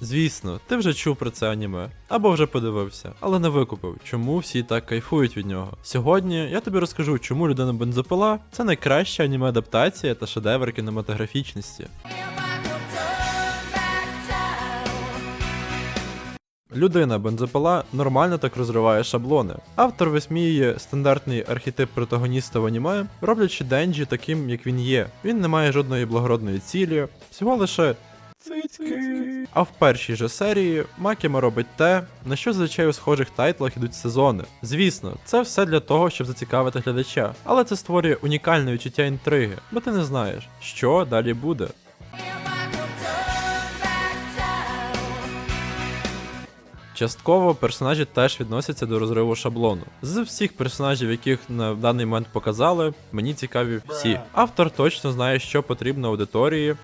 Звісно, ти вже чув про це аніме, або вже подивився, але не викупив, чому всі так кайфують від нього. Сьогодні я тобі розкажу, чому людина бензопила це найкраща аніме адаптація та шедевр кінематографічності. Людина бензопила нормально так розриває шаблони. Автор висміює стандартний архетип протагоніста в аніме, роблячи Денджі таким, як він є. Він не має жодної благородної цілі, всього лише цицьки. А в першій же серії Макіма робить те, на що зазвичай у схожих тайтлах ідуть сезони. Звісно, це все для того, щоб зацікавити глядача, але це створює унікальне відчуття інтриги, бо ти не знаєш, що далі буде. Частково персонажі теж відносяться до розриву шаблону. З всіх персонажів, яких на даний момент показали, мені цікаві всі. Автор точно знає, що потрібно аудиторії.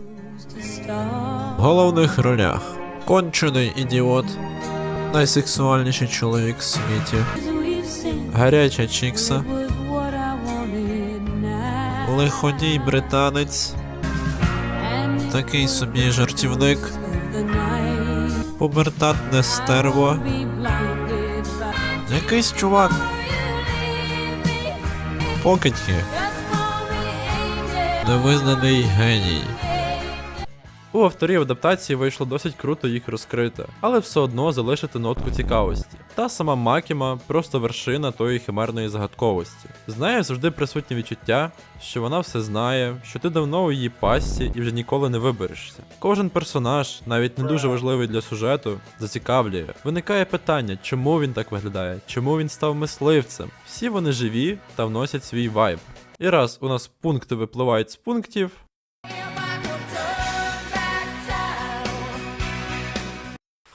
В головних ролях кончений ідіот, найсексуальніший чоловік в світі, гаряча чікса, лиходій британець, такий собі жартівник, пубертатне стерво, якийсь чувак, покидьки, невизнаний геній. У авторів адаптації вийшло досить круто їх розкрити, але все одно залишити нотку цікавості. Та сама Макіма просто вершина тої химерної загадковості. З нею завжди присутнє відчуття, що вона все знає, що ти давно у її пастці і вже ніколи не виберешся. Кожен персонаж, навіть не дуже важливий для сюжету, зацікавлює. Виникає питання, чому він так виглядає, чому він став мисливцем. Всі вони живі та вносять свій вайб. І раз у нас пункти випливають з пунктів,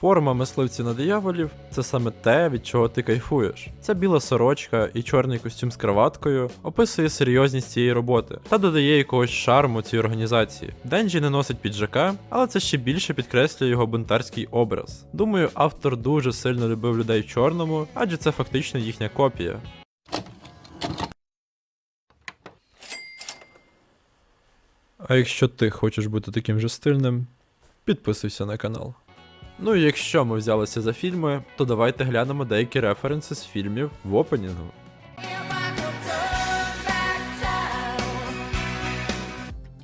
Форма мисливців на дияволів це саме те, від чого ти кайфуєш. Це біла сорочка і чорний костюм з краваткою описує серйозність цієї роботи та додає якогось шарму цій організації. Денджі не носить піджака, але це ще більше підкреслює його бунтарський образ. Думаю, автор дуже сильно любив людей в чорному, адже це фактично їхня копія. А якщо ти хочеш бути таким же стильним, підписуйся на канал. Ну і якщо ми взялися за фільми, то давайте глянемо деякі референси з фільмів в опенінгу.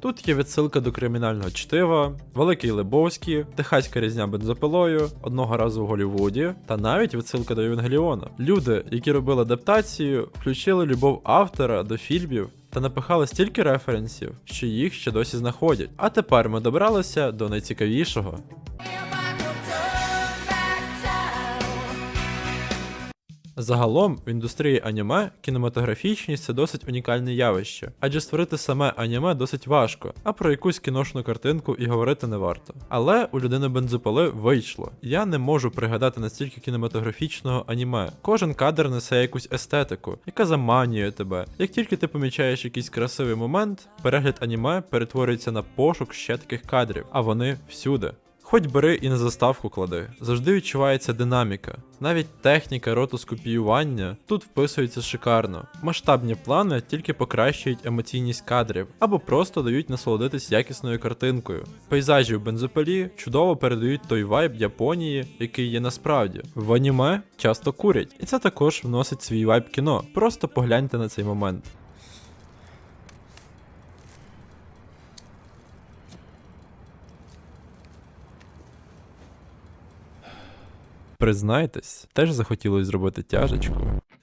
Тут є відсилка до кримінального чтива, Великий Лебовський, Техаська різня бензопилою, одного разу в Голлівуді, та навіть відсилка до Євангеліона. Люди, які робили адаптацію, включили любов автора до фільмів та напихали стільки референсів, що їх ще досі знаходять. А тепер ми добралися до найцікавішого. Загалом в індустрії аніме кінематографічність це досить унікальне явище, адже створити саме аніме досить важко, а про якусь кіношну картинку і говорити не варто. Але у людини бензопили вийшло. Я не можу пригадати настільки кінематографічного аніме. Кожен кадр несе якусь естетику, яка заманює тебе. Як тільки ти помічаєш якийсь красивий момент, перегляд аніме перетворюється на пошук ще таких кадрів, а вони всюди. Хоч бери і на заставку клади, завжди відчувається динаміка. Навіть техніка ротоскопіювання тут вписується шикарно. Масштабні плани тільки покращують емоційність кадрів або просто дають насолодитись якісною картинкою. Пейзажі в бензопилі чудово передають той вайб Японії, який є насправді. В аніме часто курять, і це також вносить свій вайб кіно. Просто погляньте на цей момент. Признайтесь, теж захотілося зробити тяжечку.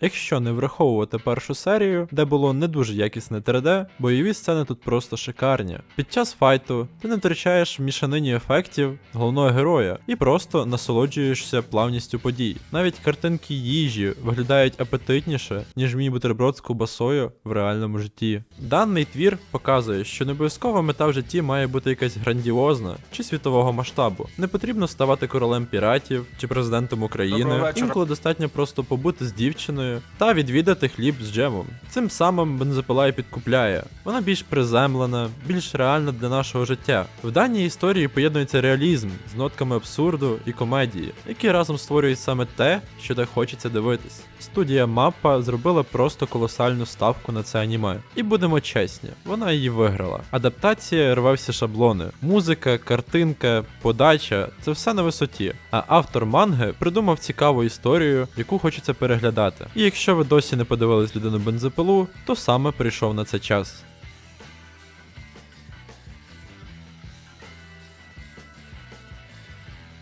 Якщо не враховувати першу серію, де було не дуже якісне 3D, бойові сцени тут просто шикарні. Під час файту ти не втрачаєш мішанині ефектів головного героя і просто насолоджуєшся плавністю подій. Навіть картинки їжі виглядають апетитніше, ніж мій бутерброд з ковбасою в реальному житті. Даний твір показує, що не обов'язкова мета в житті має бути якась грандіозна чи світового масштабу. Не потрібно ставати королем піратів чи президентом України. Інколи достатньо просто побути з дівчиною та відвідати хліб з джемом. Цим самим бензопила і підкупляє. Вона більш приземлена, більш реальна для нашого життя. В даній історії поєднується реалізм з нотками абсурду і комедії, які разом створюють саме те, що так хочеться дивитись. Студія Маппа зробила просто колосальну ставку на це аніме. І будемо чесні, вона її виграла. Адаптація рве всі шаблони, музика, картинка, подача це все на висоті. А автор манги придумав цікаву історію, яку хочеться переглядати. Якщо ви досі не подивились людину бензопилу, то саме прийшов на це час.